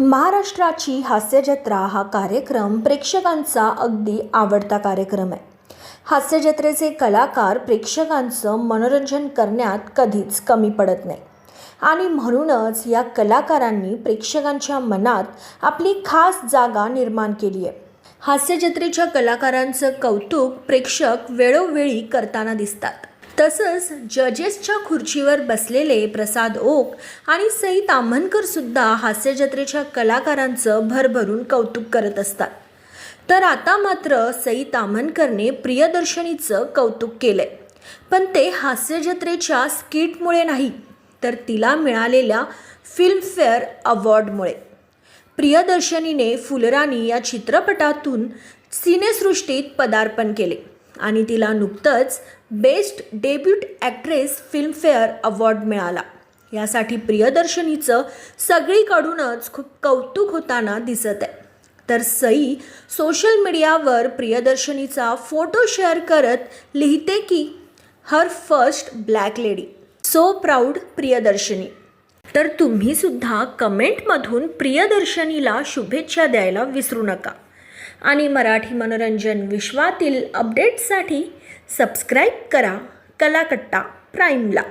महाराष्ट्राची हास्यजत्रा हा कार्यक्रम प्रेक्षकांचा अगदी आवडता कार्यक्रम आहे. हास्यजत्रेचे कलाकार प्रेक्षकांचं मनोरंजन करण्यात कधीच कमी पडत नाही. आणि म्हणूनच या कलाकारांनी प्रेक्षकांच्या मनात आपली खास जागा निर्माण केली आहे. हास्यजत्रेच्या कलाकारांचं कौतुक प्रेक्षक वेळोवेळी करताना दिसतात. तसंच जजेसच्या खुर्चीवर बसलेले प्रसाद ओक आणि सई ताम्हणकरसुद्धा हास्यजत्रेच्या कलाकारांचं भरभरून कौतुक करत असतात. तर आता मात्र सई ताम्हणकरने प्रियदर्शनीचं कौतुक केलंय. पण ते हास्यजत्रेच्या स्किटमुळे नाही तर तिला मिळालेल्या फिल्मफेअर अवॉर्डमुळे. प्रियदर्शनीने फुलराणी या चित्रपटातून सिनेसृष्टीत पदार्पण केले आणि तिला नुकतंच best debut actress Filmfare award मिळाला. यासाठी प्रियदर्शनीचं सगळीकडूनच खूप कौतुक होताना दिसत आहे. तर सई सोशल मीडियावर प्रियदर्शनीचा फोटो शेअर करत लिहिते की her first black lady so proud Priyadarshini. तर तुम्ही सुद्धा कमेंटमधून प्रियदर्शनीला शुभेच्छा द्यायला विसरू नका. आणि मराठी मनोरंजन विश्वातील अपडेट्ससाठी सबस्क्राईब करा कलाकट्टा प्राईमला.